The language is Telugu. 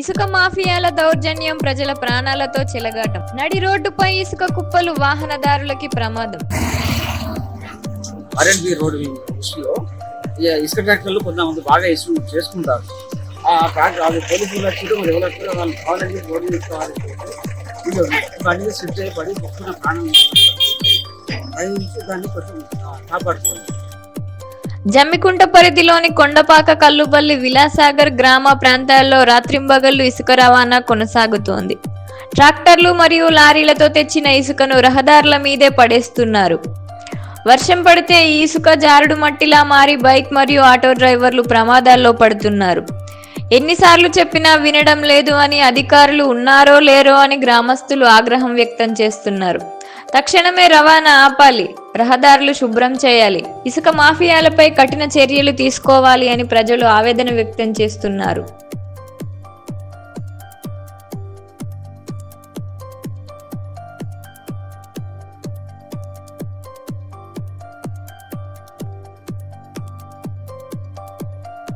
ఇసుక మాఫియాల దౌర్జన్యం ప్రజల ప్రాణాలతో చెలగాటం. నడి రోడ్డుపై ఇసుక కుప్పలు వాహనదారులకి ప్రమాదం. ఆర్ఎండ్బి రోడ్ ఇష్యూలో ఇసుక ట్రాక్టర్లు కొంతమంది బాగా ఇష్యూ చేసుకుంటారు. ఆ ట్రాక్టర్ అది పోలీసులు వచ్చి ఎవరు వచ్చారో వాళ్ళు కావాలని రోడ్డు తీసుకోవాలి వీళ్ళు బండి స్లిప్ చేయబడి మొక్కున ప్రాణం దాన్ని కొంచెం కాపాడుకోవాలి. జమ్మికుంట పరిధిలోని కొండపాక కల్లుపల్లి విలాసాగర్ గ్రామ ప్రాంతాల్లో రాత్రింబగళ్ళు ఇసుక రవాణా కొనసాగుతోంది. ట్రాక్టర్లు మరియు లారీలతో తెచ్చిన ఇసుకను రహదారుల మీదే పడేస్తున్నారు. వర్షం పడితే ఈ ఇసుక జారుడు మట్టిలా మారి బైక్ మరియు ఆటో డ్రైవర్లు ప్రమాదాల్లో పడుతున్నారు. ఎన్నిసార్లు చెప్పినా వినడం లేదు అని అధికారులు ఉన్నారో లేరో అని గ్రామస్తులు ఆగ్రహం వ్యక్తం చేస్తున్నారు. తక్షణమే రవాణా ఆపాలి రహదారులు శుభ్రం చేయాలి ఇసుక మాఫియాలపై కఠిన చర్యలు తీసుకోవాలి అని ప్రజలు ఆవేదన వ్యక్తం చేస్తున్నారు.